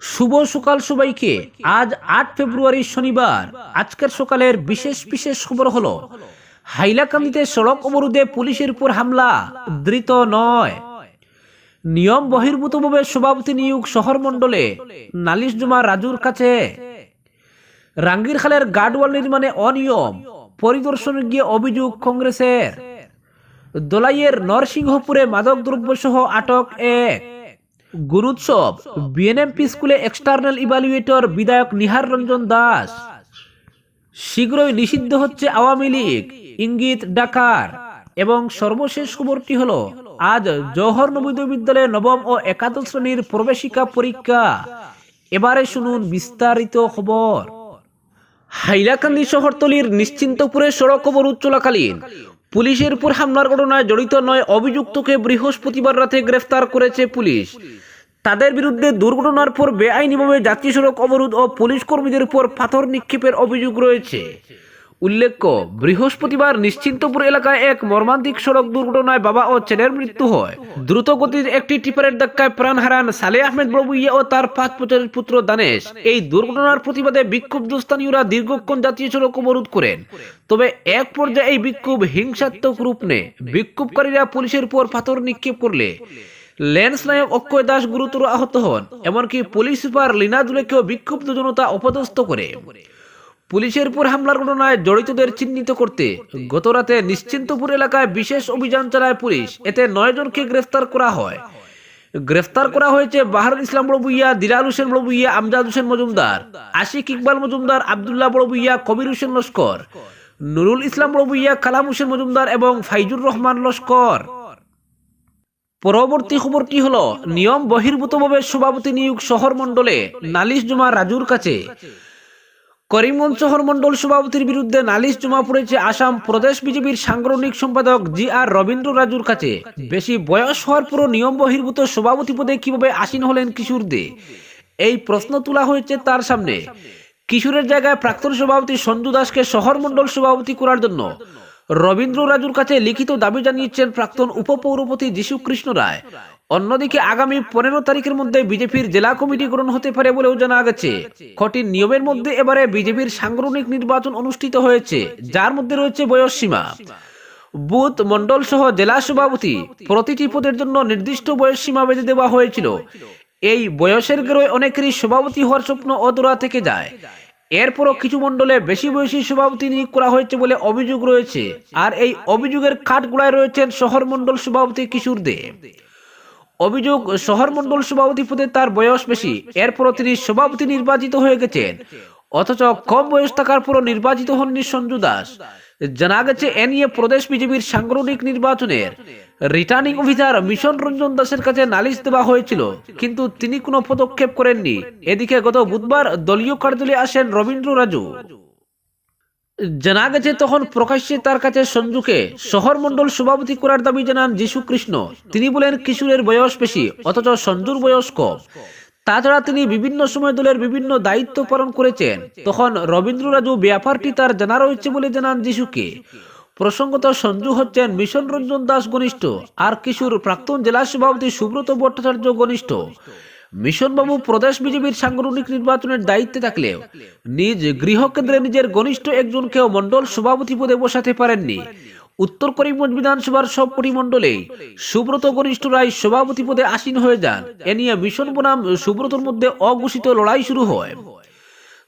শুভ সকাল সবাইকে। আজ আট ফেব্রুয়ারি শনিবার। আজকের সকালের বিশেষ বিশেষ খবর হলো, হাইলাকান্দিতে সড়ক অবরোধে পুলিশের উপর হামলা, ধৃত নয়। নিয়ম বহির্ভূতভাবে সভাপতি নিয়োগ শহর মণ্ডলে, নালিশ জমা রাজুর কাছে। রাঙ্গিরখালের গার্ডওয়াল নির্মাণে অনিয়ম, পরিদর্শনে গিয়ে অভিযোগ কংগ্রেসের। দোলাইয়ের নরসিংহপুরে মাদক দ্রব্য সহ আটক এক। গুরুৎসব বিএনএমপি স্কুলে এক্সটার্নাল ইভালুয়েটর বিধায়ক নিহার রঞ্জন দাস। শীঘ্রই নিষিদ্ধ হচ্ছে আওয়ামী লীগ, ইঙ্গিত ডাকার, এবং সর্বশেষ খবরটি হলো, আজ জওহর নবোদয় বিদ্যালয়ে নবম ও একাদশ শ্রেণির প্রবেশিকা পরীক্ষা। এবারে শুনুন বিস্তারিত খবর। হাইলাকান্দি শহরতলির নিশ্চিন্তপুরে সড়ক অবরোধ চলাকালীন পুলিশের উপর হামলার ঘটনায় জড়িত নয় অভিযুক্তকে বৃহস্পতিবার রাতে গ্রেফতার করেছে পুলিশ। তাদের বিরুদ্ধে দুর্ঘটনার পর বেআইনিভাবে জাতীয় সড়ক অবরোধ ও পুলিশ কর্মীদের উপর পাথর নিক্ষেপের অভিযোগ রয়েছে। উল্লেখ্য, বৃহস্পতিবার নিশ্চিন্তপুর এলাকায় এক মর্মান্তিক সড়ক দুর্ঘটনায় বাবা ও ছেলের মৃত্যু হয়। দ্রুত গতির একটি টিপারের ধাক্কায় প্রাণ হারান সালে আহমেদ বাবুইয়া ও তার পাঁচ বছরের পুত্র দানেশ। এই দুর্ঘটনার প্রতিবাদে বিক্ষুব্ধ স্থানীয়রা দীর্ঘক্ষণ জাতীয় সড়ক অবরোধ করেন। তবে এক পর্যায়ে এই বিক্ষোভ হিংসাত্মক রূপ নেয়। বিক্ষোভকারীরা পুলিশের উপর পাথর নিক্ষেপ করলে ল্যান্স নায়ক অক্ষয় দাস গুরুতর আহত হন, এমনকি পুলিশ সুপার লীনা দুলেকেও বিক্ষুব্ধ জনতা অপদস্থ করে। পুলিশের উপর হামলার ঘটনায় জড়িতদের চিহ্নিত করতে গতরাতে নিশ্চিন্তপুর এলাকায় বিশেষ অভিযান চালায় পুলিশ। এতে নয় জনকে গ্রেফতার করা হয়। গ্রেফতার করা হয়েছে বাহারুল ইসলাম বড়বুইয়া, দিলাল হোসেন বড়বুইয়া, আমজাদ হোসেন মজুমদার, আশিক ইকবাল মজুমদার, আবদুল্লাহ বড়বুইয়া, কবির হোসেন লস্কর, নুরুল ইসলাম বড়বুইয়া, কালাম হোসেন মজুমদার এবং ফাইজুর রহমান লস্কর। পরবর্তী খবর খবরটি হলো? নিয়ম বহির্ভূতভাবে সভাপতি নিয়োগ শহর মণ্ডলে নালিশ জমা রাজুর কাছে। করিমগঞ্জ শহর মণ্ডল সভাপতির বিরুদ্ধে নালিশ জমা পড়েছে আসাম প্রদেশ বিজেপির সাংগঠনিক সম্পাদক জি আর রবীন্দ্র রাজুর কাছে। বেশি বয়স হওয়ার পরও নিয়ম বহির্ভূত সভাপতি পদে কীভাবে আসীন হলেন কিশোর দে? এই প্রশ্ন তোলা হয়েছে তার সামনে। কিশোরের জায়গায় প্রাক্তন সভাপতি সঞ্জু দাসকে শহর মণ্ডল সভাপতি করার জন্য রবীন্দ্র রাজুর কাছে লিখিত দাবি জানিয়েছেন প্রাক্তন উপপৌরপতি যীশু কৃষ্ণ রায়। অন্যদিকে আগামী পনেরো তারিখের মধ্যে বিজেপির জেলা কমিটি গ্রহণ হতে পারে বলেও জানা গেছে। কঠিন নিয়মের মধ্যে এবারে বিজেপির সাংগঠনিক নির্বাচন অনুষ্ঠিত হয়েছে, যার মধ্যে রয়েছে বয়স সীমা। বুথ মন্ডল সহ জেলা সভাপতি প্রতিটি পদের জন্য নির্দিষ্ট বয়স সীমা বেঁধে দেওয়া হয়েছিল। এই বয়সের গেরোয় অনেকেরই সভাপতি হওয়ার স্বপ্ন অদূরা থেকে যায়। এরপরও কিছু মণ্ডলে বেশি বয়সী সভাপতি নিয়োগ করা হয়েছে বলে অভিযোগ রয়েছে। আর এই অভিযোগের খাটগুলায় রয়েছেন শহর মণ্ডল সভাপতি কিশোর দে। অভিযোগ শহর মণ্ডল সভাপতি পদে তার বয়স বেশি। এরপরও তিনি সভাপতি নির্বাচিত হয়ে গেছেন। অথচ কম বয়স থাকার পরও নির্বাচিত হননি সঞ্জু দাস। জানা গেছে এ প্রদেশ বিজেপির সাংগঠনিক নির্বাচনের রিটার্নিং অফিসার মিশন রঞ্জন দাসের কাছে নালিশ দেওয়া হয়েছিল, কিন্তু তিনি কোনো পদক্ষেপ করেননি। এদিকে গত বুধবার দলীয় কার্যালয়ে আসেন রবীন্দ্র রাজু। জানা গেছে তখন প্রকাশ্যে তার কাছে সঞ্জুকে শহর মণ্ডল সভাপতি করার দাবি জানান যীশু কৃষ্ণ তিনি বলেন কিশোরের বয়স বেশি, অথচ সঞ্জুর বয়স কম। তাছাড়া তিনি বিভিন্ন সময় দলের বিভিন্ন দায়িত্ব পালন করেছেন। তখন রবীন্দ্র রাজু ব্যাপারটি তার জানা রয়েছে বলে জানান যিশুকে। প্রসঙ্গত সঞ্জু হচ্ছেন মিশন রঞ্জন দাস ঘনিষ্ঠ আর কিশোর প্রাক্তন জেলা সভাপতি সুব্রত ভট্টাচার্য ঘনিষ্ঠ। মিশনবাবু প্রদেশ বিজেপির সাংগঠনিক নির্বাচনের দায়িত্বে থাকলেও নিজ গৃহকেন্দ্রে নিজের ঘনিষ্ঠ একজনকেও মণ্ডল সভাপতি পদে বসাতে পারেননি। উত্তর করিমগঞ্জ বিধানসভার সবকটি মণ্ডলে সুব্রত ঘনিষ্ঠ রায় সভাপতি পদে আসীন হয়ে যান। এ নিয়ে মিশন বনাম সুব্রতর মধ্যে অঘোষিত লড়াই শুরু হয়।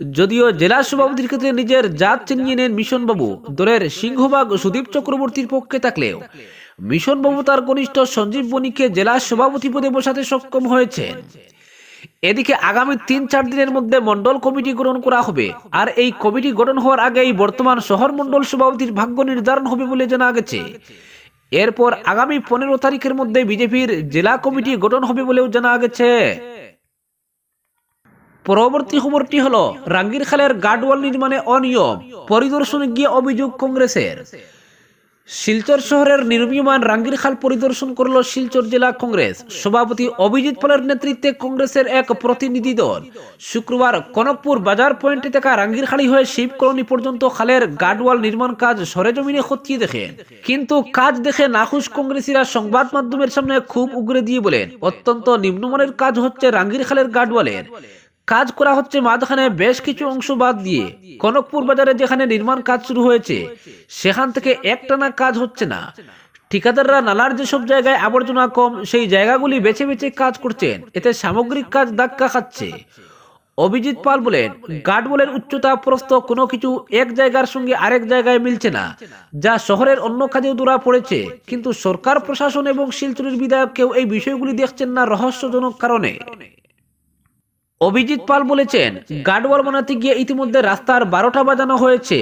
যদিও জেলা সভাপতির ক্ষেত্রে নিজের জাত চিনিয়ে নেন মিশনবাবু, দলের সিংহবাগ সুদীপ চক্রবর্তীর পক্ষে থাকলেও মিশন মিশনবাবু তার ঘনিষ্ঠ সঞ্জীব বণিককে জেলা সভাপতি পদে বসাতে সক্ষম হয়েছেন। এদিকে আগামী তিন চার দিনের মধ্যে মন্ডল কমিটি গঠন করা হবে। আর এই কমিটি গঠন হওয়ার আগেই বর্তমান শহর মন্ডল সভাপতির ভাগ্য নির্ধারণ হবে বলে জানা গেছে। এরপর আগামী পনেরো তারিখের মধ্যে বিজেপির জেলা কমিটি গঠন হবে বলেও জানা গেছে। পরবর্তী খবরটি হলো, রাঙ্গিরখালের গার্ডওয়াল নির্মাণে অনিয়ম, পরিদর্শনে গিয়ে অভিযোগ কংগ্রেসের। শিলচর শহরের নির্মীয়মান রাঙ্গিরখাল পরিদর্শন করল শিলচর জেলা কংগ্রেস। সভাপতি অভিজিৎ পালের নেতৃত্বে কংগ্রেসের এক প্রতিনিধি দল। শুক্রবার কনকপুর বাজার পয়েন্টে থাকা রাঙ্গিরখালি হয়ে শিব কলোনি পর্যন্ত খালের গার্ডওয়াল নির্মাণ কাজ সরেজমিনে খতিয়ে দেখেন। কিন্তু কাজ দেখে নাখুশ কংগ্রেসীরা সংবাদ মাধ্যমের সামনে খুব উগরে দিয়ে বলেন, অত্যন্ত নিম্নমানের কাজ হচ্ছে রাঙ্গিরখালের গার্ডওয়ালের। কাজ করা হচ্ছে মাঝখানে বেশ কিছু অংশ বাদ দিয়ে। কনকপুর বাজারে যেখানে নির্মাণ কাজ শুরু হয়েছে, সেখান থেকে একটানা কাজ হচ্ছে না। ঠিকাদাররা নালার যেসব জায়গায় আবর্জনা কম, সেই জায়গাগুলি বেছে বেছে কাজ করছেন। এতে সামগ্রিক কাজ ধাক্কা খাচ্ছে। অভিজিৎ পাল বলেন গার্ডওয়ালের উচ্চতা প্রস্থ কোনো কিছু এক জায়গার সঙ্গে আরেক জায়গায় মিলছে না, যা শহরের অন্য কাজেও দূরা পড়েছে। কিন্তু সরকার, প্রশাসন এবং শিলচরের বিধায়ক কেউ এই বিষয়গুলি দেখছেন না রহস্যজনক কারণে। অভিজিৎ পাল বলেছেন গার্ডওয়াল বানাতে গিয়ে ইতিমধ্যে রাস্তার বারোটা বাজানো হয়েছে।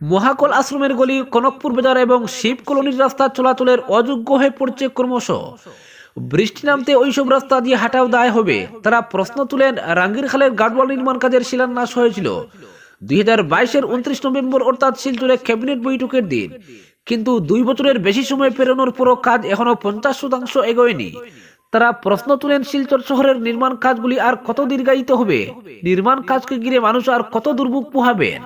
মহাকল আশ্রমের গলি কনকপুর বাজার এবং শিব কলোনির রাস্তা চলাচলের অযোগ্য হয়ে পড়ছে ক্রমশ। বৃষ্টি নামতে ওইসব রাস্তা দিয়ে হাঁটাও দায় হবে। তারা প্রশ্ন তুলেন রাঙ্গিরখালের গার্ডওয়াল নির্মাণ কাজের শিলান্যাস হয়েছিল। দুই হাজার বাইশের উনত্রিশ নভেম্বর অর্থাৎ শিলচরে ক্যাবিনেট বৈঠকের দিন। কিন্তু দুই বছরের বেশি সময় পেরোনোর পরও কাজ এখনও পঞ্চাশ শতাংশ এগোয়নি। তারা প্রশ্ন তুলেন শিলচর শহরের নির্মাণ কাজগুলি আর কত দীর্ঘায়িত হবে? নির্মাণ কাজকে ঘিরে মানুষ আর কত দুর্ভোগ পোহাবেন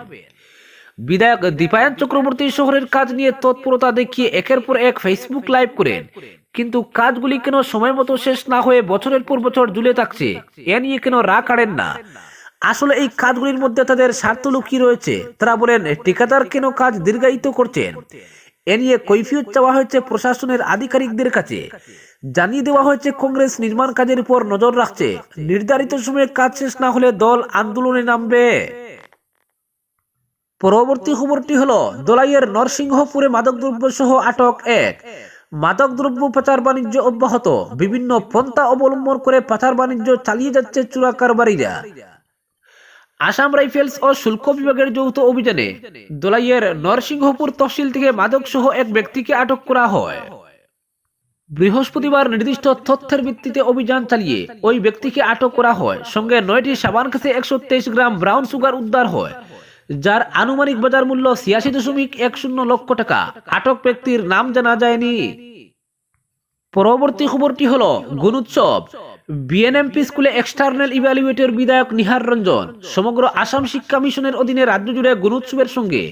বিধায়ক দীপায়ন চক্রবর্তী শহরের কাজ নিয়ে তৎপরতা দেখিয়ে একের পর এক ফেসবুক লাইভ করেন। কিন্তু কাজগুলি কেন সময় মতো শেষ না হয়ে বছরের পর বছর ঝুলে থাকছে? এ নিয়ে কেন রা কাড়েন না? আসলে এই কাজগুলির মধ্যে তাদের স্বার্থ লুকিয়ে রয়েছে। তারা বলেন, ঠিকাদার কেন কাজ দীর্ঘায়িত করছেন? এ নিয়ে কৈফিয়ত চাওয়া হয়েছে প্রশাসনের আধিকারিকদের কাছে। জানিয়ে দেওয়া হয়েছে, কংগ্রেস নির্মাণ কাজের উপর নজর রাখছে। নির্ধারিত সময়ে কাজ শেষ না হলে দল আন্দোলনে নামবে। পরবর্তী খবরটি হলো, দোলাইয়ের নরসিংহপুরে মাদকদ্রব্য সহ আটক এক। মাদকদ্রব্য পাচার বাণিজ্য অব্যাহত। বিভিন্ন পন্থা অবলম্বন করে পাচার বাণিজ্য চালিয়ে যাচ্ছে চোরা কারবারিরা আসাম রাইফেলস ও শুল্ক বিভাগের যৌথ অভিযানে দোলাইয়ের নরসিংহপুর তহসিল থেকে মাদক সহ এক ব্যক্তিকে আটক করা হয়। বৃহস্পতিবার নির্দিষ্ট তথ্যের ভিত্তিতে অভিযান চালিয়ে ওই ব্যক্তিকে আটক করা হয়। সঙ্গে নয়টি সাবান কাছে একশো তেইশ গ্রাম ব্রাউন সুগার উদ্ধার হয়, যার আনুমানিক বাজার মূল্য ছিয়াশি দশমিক এক শূন্য লক্ষ টাকা। আটক ব্যক্তির নাম জানা যায়নি। পরবর্তী খবরটি হলো গুণোৎসব বিএনএমপি স্কুলে এক্সটার্নাল ইভ্যালুয়েটর বিধায়ক নিহার রঞ্জন, সমগ্র আসাম শিক্ষা মিশনের অধীনে রাজ্য জুড়ে গুণোৎসবের সঙ্গে।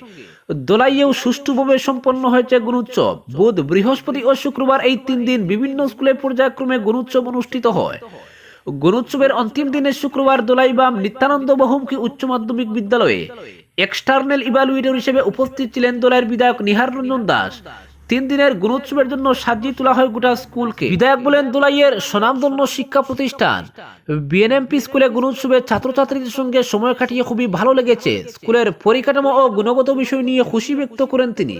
দোলাইয়েও সুষ্ঠুভাবে সম্পন্ন হয়েছে গুণোৎসব বুধ, বৃহস্পতি ও শুক্রবার এই তিন দিন বিভিন্ন স্কুলে পর্যায়ক্রমে গুণোৎসব অনুষ্ঠিত হয়। গুণোৎসবের অন্তিম দিনে শুক্রবার দোলাইবাম নিত্যানন্দ বহুমুখী উচ্চ মাধ্যমিক বিদ্যালয়ে এক্সটার্নাল ইভ্যালুয়েটর হিসেবে উপস্থিত ছিলেন দোলাইয়ের বিধায়ক নিহার রঞ্জন দাস। তিন দিনের গুণোৎসবের জন্য সাজিয়ে তোলা হয় গোটা স্কুলকে। বিধায়ক বলেন দোলাইয়ের স্বনামধন্য শিক্ষা প্রতিষ্ঠান। বিএনএমপি স্কুলে গুণোৎসবে ছাত্রছাত্রীদের সঙ্গে সময় কাটিয়ে খুবই ভালো লেগেছে। স্কুলের পরিকাঠামো ও গুণগত বিষয় নিয়ে খুশি ব্যক্ত করেন তিনি।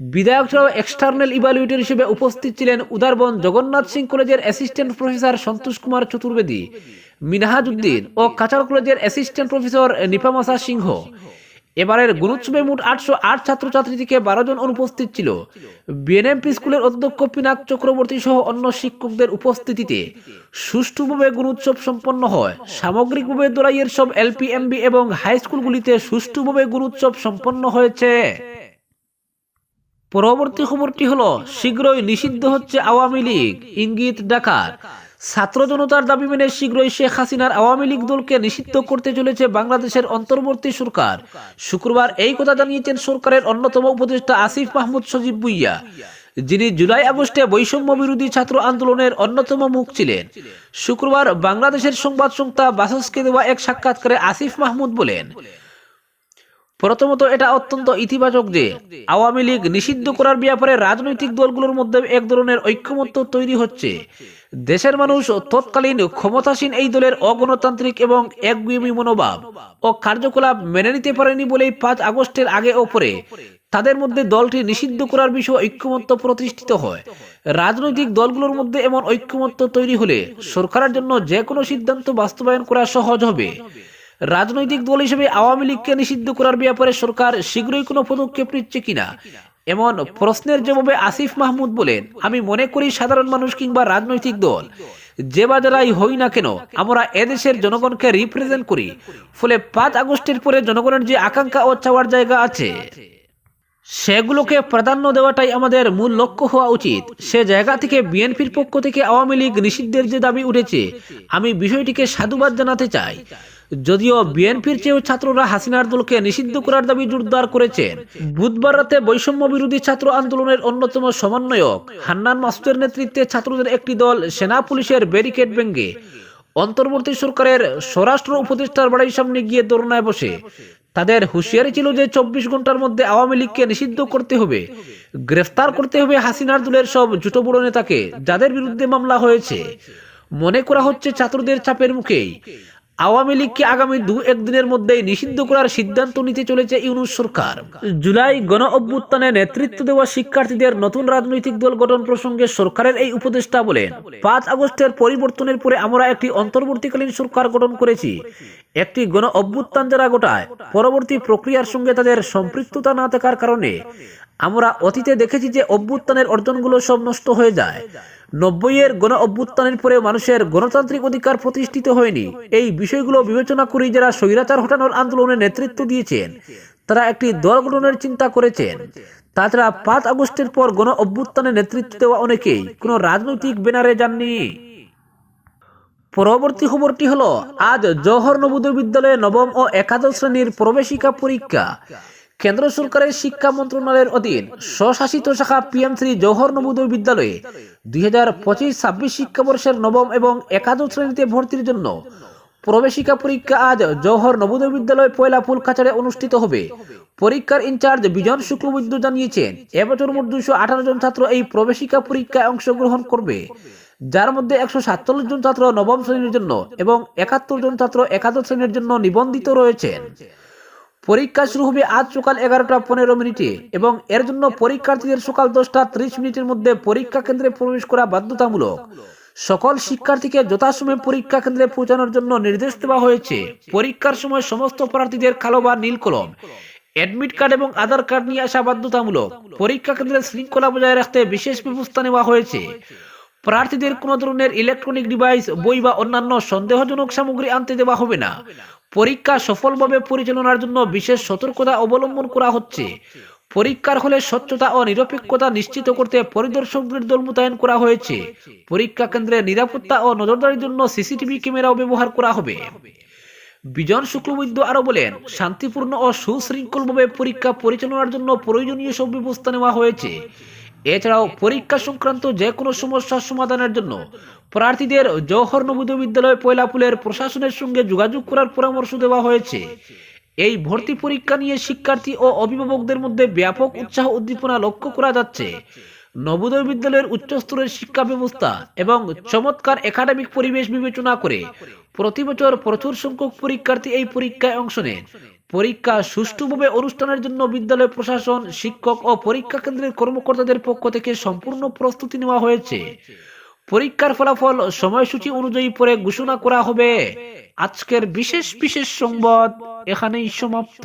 বিধায়ক ছাড়াও এক্সটার্নাল ইভ্যালুয়েটর হিসেবে উপস্থিত ছিলেন উদারবন জগন্নাথ সিং কলেজের অ্যাসিস্ট্যান্ট প্রফেসর সন্তোষ কুমার চতুর্বেদী, মিনহাজউদ্দিন ও কাছাড় কলেজের অ্যাসিস্ট্যান্ট প্রফেসর নিপামাসা সিংহ। এবারের গুণোৎসবে মোট আটশো আট ছাত্রছাত্রী থেকে বারো জন অনুপস্থিত ছিল। বিএনএমপি স্কুলের অধ্যক্ষ পিনাক চক্রবর্তী সহ অন্য শিক্ষকদের উপস্থিতিতে সুষ্ঠুভাবে গুণোৎসব সম্পন্ন হয়। সামগ্রিকভাবে দোলাইয়ের সব এলপি এমবি এবং হাই স্কুলগুলিতে সুষ্ঠুভাবে গুণোৎসব সম্পন্ন হয়েছে। পরবর্তী খবরটি হলো, শীঘ্রই নিষিদ্ধ হচ্ছে আওয়ামী লীগ। ইঙ্গিত ডাকার ছাত্র জনতার দাবি মেনে শীঘ্রই শেখ হাসিনার আওয়ামী লীগ দলকে নিষিদ্ধ করতে চলেছে বাংলাদেশের অন্তর্বর্তী সরকার। শুক্রবার এই কথা জানিয়েছেন সরকারের অন্যতম উপদেষ্টা আসিফ মাহমুদ সজীব বুইয়া যিনি জুলাই আগস্টে বৈষম্য বিরোধী ছাত্র আন্দোলনের অন্যতম মুখ ছিলেন। শুক্রবার বাংলাদেশের সংবাদ সংস্থা বাসসকে দেওয়া এক সাক্ষাৎকারে আসিফ মাহমুদ বলেন প্রথমত, এটা অত্যন্ত ইতিবাচক যে আওয়ামী লীগ নিষিদ্ধ করার ব্যাপারে রাজনৈতিক দলগুলোর মধ্যে এক ধরনের ঐক্যমত্য তৈরি হচ্ছে। দেশের মানুষ তৎকালীন ক্ষমতাসীন এই দলের অগণতান্ত্রিক এবং একগুয়েমি মনোভাব ও কার্যকলাপ মেনে নিতে পারেনি বলেই পাঁচ আগস্টের আগে ও পরে তাদের মধ্যে দলটি নিষিদ্ধ করার বিষয়ে ঐক্যমত্য প্রতিষ্ঠিত হয়। রাজনৈতিক দলগুলোর মধ্যে এমন ঐক্যমত্য তৈরি হলে সরকারের জন্য যে কোনো সিদ্ধান্ত বাস্তবায়ন করা সহজ হবে। রাজনৈতিক দল হিসেবে আওয়ামী লীগকে নিষিদ্ধ করার ব্যাপারে সরকার শীঘ্রই কোনো পদক্ষেপ নিচ্ছে কিনা? এমন প্রশ্নের জবাবে আসিফ মাহমুদ বলেন, আমি মনে করি সাধারণ মানুষ কিংবা রাজনৈতিক দল, যে বাজারাই হই না কেন, আমরা এদেশের জনগণকে রিপ্রেজেন্ট করি। ফলে পাঁচ আগস্টের পরে জনগণের যে আকাঙ্ক্ষা ও চাওয়ার জায়গা আছে, সেগুলোকে প্রাধান্য দেওয়াটাই আমাদের মূল লক্ষ্য হওয়া উচিত। সে জায়গা থেকে বিএনপির পক্ষ থেকে আওয়ামী লীগ নিষিদ্ধের যে দাবি উঠেছে, আমি বিষয়টিকে সাধুবাদ জানাতে চাই। যদিও বিএনপির চেয়েও ছাত্ররা হাসিনার দলকে নিষিদ্ধ করার দাবি জোরদার করেছেন বুধবার রাতে বৈষম্য বিরোধী ছাত্র আন্দোলনের অন্যতম সমন্বয়ক হান্নান মাসুদের নেতৃত্বে ছাত্রদের একটি দল সেনা পুলিশের ব্যারিকেড ভেঙ্গে অন্তর্বর্তী সরকারের স্বরাষ্ট্র উপদেষ্টার বাড়ির সামনে গিয়ে ধর্নায় বসে। তাদের হুঁশিয়ারি ছিল যে চব্বিশ ঘণ্টার মধ্যে আওয়ামী লীগকে নিষিদ্ধ করতে হবে, গ্রেফতার করতে হবে হাসিনার দলের সব জুটো বড় নেতাকে, যাদের বিরুদ্ধে মামলা হয়েছে। মনে করা হচ্ছে ছাত্রদের চাপের মুখেই। আওয়ামী লীগকে আগামী দু একদিনের মধ্যেই নিষিদ্ধ করার সিদ্ধান্ত নিতে চলেছে ইউনুস সরকার। জুলাই গণ অভ্যুত্থানে নেতৃত্ব দেওয়া শিক্ষার্থীদের নতুন রাজনৈতিক দল গঠন প্রসঙ্গে সরকারের এই উপদেষ্টা বলেন, পাঁচ আগস্টের পরিবর্তনের পরে আমরা একটি অন্তর্বর্তীকালীন সরকার গঠন করেছি। একটি গণ অভ্যুত্থান যারা গোটায় পরবর্তী প্রক্রিয়ার সঙ্গে তাদের সম্পৃক্ততা না থাকার কারণে আমরা অতীতে দেখেছি যে অভ্যুত্থানের অর্জনগুলো সব নষ্ট হয়ে যায়। নব্বইয়ের গণ অভ্যুত্থানের পরে মানুষের গণতান্ত্রিক অধিকার প্রতিষ্ঠিত হয়নি। এই বিষয়গুলো বিবেচনা করেই যারা স্বৈরাচার হটানোর আন্দোলনে নেতৃত্ব দিয়েছেন, তারা একটি দল গঠনের চিন্তা করেছেন। তাছাড়া পাঁচ আগস্টের পর গণ অভ্যুত্থানে নেতৃত্ব দেওয়া অনেকেই কোনো রাজনৈতিক ব্যানারে যাননি। পরবর্তী খবরটি হলো, আজ জওহর নবোদয় বিদ্যালয়ে নবম ও একাদশ শ্রেণির প্রবেশিকা পরীক্ষা। কেন্দ্র সরকারের শিক্ষা মন্ত্রণালয়ের অধীন স্বশাসিত শাখা পিএমশ্রী জওহর নবোদয় বিদ্যালয়ে দুই হাজার পঁচিশ ছাব্বিশ শিক্ষাবর্ষের নবম এবং একাদশ শ্রেণীতে ভর্তির জন্য প্রবেশিকা পরীক্ষা আজ জওহর নবোদয় বিদ্যালয় পয়লা ফুল কাছাড়ে অনুষ্ঠিত হবে। পরীক্ষার ইনচার্জ বিজন শুক্লবৈদ্য জানিয়েছেন, এবছর মোট দুইশো আঠারো জন ছাত্র এই প্রবেশিকা পরীক্ষায় অংশগ্রহণ করবে। যার মধ্যে একশো সাতচল্লিশ জন ছাত্র নবম শ্রেণির জন্য এবং একাত্তর জন ছাত্র একাদশ শ্রেণির জন্য নিবন্ধিত রয়েছেন। পরীক্ষা শুরু হবে আজ সকাল এগারোটা পনেরো মিনিটে এবং এর জন্য পরীক্ষার্থীদের সকাল দশটা ত্রিশ মিনিটের মধ্যে পরীক্ষা কেন্দ্রে প্রবেশ করা বাধ্যতামূলক। সকল শিক্ষার্থীকে যথাসময়ে পরীক্ষা কেন্দ্রে পৌঁছানোর জন্য নির্দেশ দেওয়া হয়েছে। পরীক্ষার সময় সমস্ত প্রার্থীদের কালো বা নীল কলম, অ্যাডমিট কার্ড এবং আধার কার্ড নিয়ে আসা বাধ্যতামূলক। পরীক্ষা কেন্দ্রে শৃঙ্খলা বজায় রাখতে বিশেষ ব্যবস্থা নেওয়া হয়েছে। প্রার্থীদের কোনো ধরনের ইলেকট্রনিক ডিভাইস, বই বা অন্যান্য সন্দেহজনক সামগ্রী আনতে দেওয়া হবে না। পরীক্ষা সফলভাবে পরিচালনার জন্য বিশেষ সতর্কতা অবলম্বন করা হচ্ছে। পরীক্ষার হলে স্বচ্ছতা ও নিরপেক্ষতা নিশ্চিত করতে পরিদর্শকদের দল মোতায়েন করা হয়েছে। পরীক্ষা কেন্দ্রে নিরাপত্তা ও নজরদারির জন্য সিসিটিভি ক্যামেরাও ব্যবহার করা হবে। বিজন শুক্লবৈদ্য আরও বলেন, শান্তিপূর্ণ ও সুশৃঙ্খলভাবে পরীক্ষা পরিচালনার জন্য প্রয়োজনীয় সব ব্যবস্থা নেওয়া হয়েছে। এছাড়াও পরীক্ষা সংক্রান্ত যে কোনো সমস্যার সমাধানের জন্য প্রার্থীদের জওহর নবোদয় বিদ্যালয় পয়লাপুলের প্রশাসনের সঙ্গে যোগাযোগ করার পরামর্শ দেওয়া হয়েছে। এই ভর্তি পরীক্ষা নিয়ে শিক্ষার্থী ও অভিভাবকদের মধ্যে ব্যাপক উৎসাহ উদ্দীপনা লক্ষ্য করা যাচ্ছে। নবোদয় বিদ্যালয়ের উচ্চস্তরের শিক্ষা ব্যবস্থা এবং চমৎকার একাডেমিক পরিবেশ বিবেচনা করে প্রতি বছর প্রচুর সংখ্যক পরীক্ষার্থী এই পরীক্ষায় অংশ নেন। পরীক্ষা সুষ্ঠুভাবে অনুষ্ঠানের জন্য বিদ্যালয় প্রশাসন, শিক্ষক ও পরীক্ষা কেন্দ্রের কর্মকর্তাদের পক্ষ থেকে সম্পূর্ণ প্রস্তুতি নেওয়া হয়েছে। পরীক্ষার ফলাফল সময়সূচি অনুযায়ী পরে ঘোষণা করা হবে। আজকের বিশেষ বিশেষ সংবাদ এখানেই সমাপ্ত।